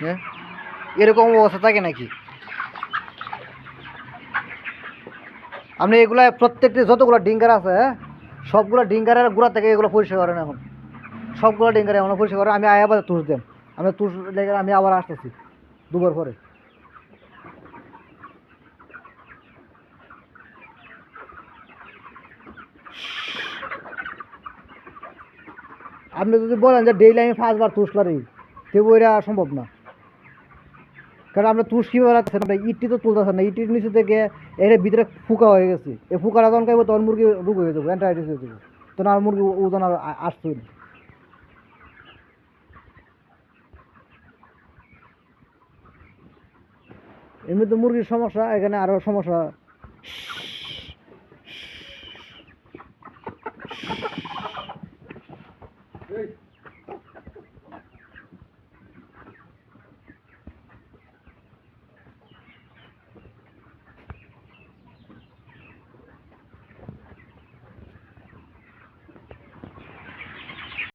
হ্যাঁ? এরকম অবস্থা থাকে নাকি? আপনি এগুলা প্রত্যেকটি যতগুলো ডিঙ্গার আছে হ্যাঁ? সবগুলো ডিঙ্গারের গোড়া থেকে এগুলো পরিষ্কার করেন এখন। সবগুলো ডিঙ্গারে এখন পরিষ্কার করেন। আমি আবার তুষ দেন। আমি তুষ লেগে আমি আবার আসতেছি, দুবার পরে। আপনি যদি বলেন যে ডেইলি আমি পাঁচবার তুষ পারি তবু এটা সম্ভব না। কারণ আমরা তুষ কীভাবে রাখছি ইটটি তো তুলতেছে না ইটির নিচে থেকে এর ভিতরে ফুকা হয়ে গেছে। এই ফুকার যখন খাইব তখন মুরগি রুগ হয়ে যাব অ্যান্টাইটিস হয়ে যাবে। তখন আর মুরগি ওজন আর আসছে না। এমনি তো মুরগির সমস্যা, এখানে আরও সমস্যা।